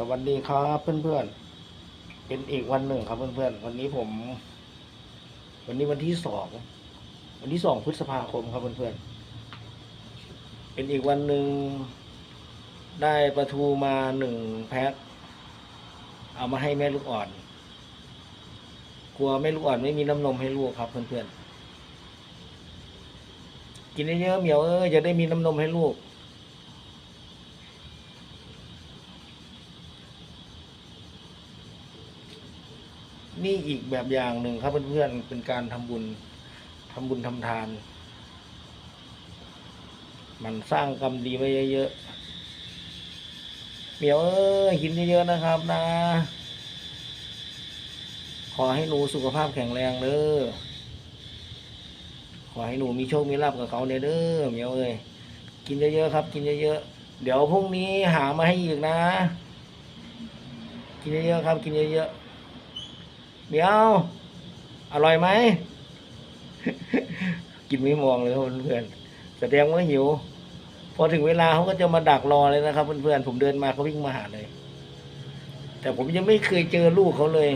สวัสดีครับเพื่อนๆ เป็นอีกวันหนึ่งครับเพื่อนๆ วันนี้ผม วันนี้วันที่สอง วันที่สองพฤษภาคมครับเพื่อนๆ เป็นอีกวันหนึ่งได้ปลาทูมาหนึ่งแพ็ค เอามาให้แม่ลูกอ่อน กลัวแม่ลูกอ่อนไม่มีน้ำนมให้ลูกครับเพื่อนๆ กินเยอะๆเหมียวเอ้ยจะได้มีน้ำนมให้ลูก นี่อีกแบบอย่างหนึ่งครับเพื่อนๆเป็นการทำบุญทำบุญทำทาน มันสร้างกรรมดีไว้เยอะๆเมียวเอ้ยกินเยอะๆนะครับนะ ขอให้หนูสุขภาพแข็งแรงเด้อขอให้หนูมีโชคมีลาภกับเขาเนี่ยเด้อเมียวเอ้ยกินเยอะๆครับ กินเยอะๆเดี๋ยวพรุ่งนี้หามาให้อีกนะ กินเยอะๆครับ กินเยอะๆ เดี๋ยว อร่อยไหม กินไม่มองเลยครับเพื่อนๆแสดงว่าหิว พอถึงเวลาเขาก็จะมาดักรอเลยนะครับเพื่อนๆผมเดินมาเขาวิ่งมาหาเลย แต่ผมยังไม่เคยเจอลูกเขาเลย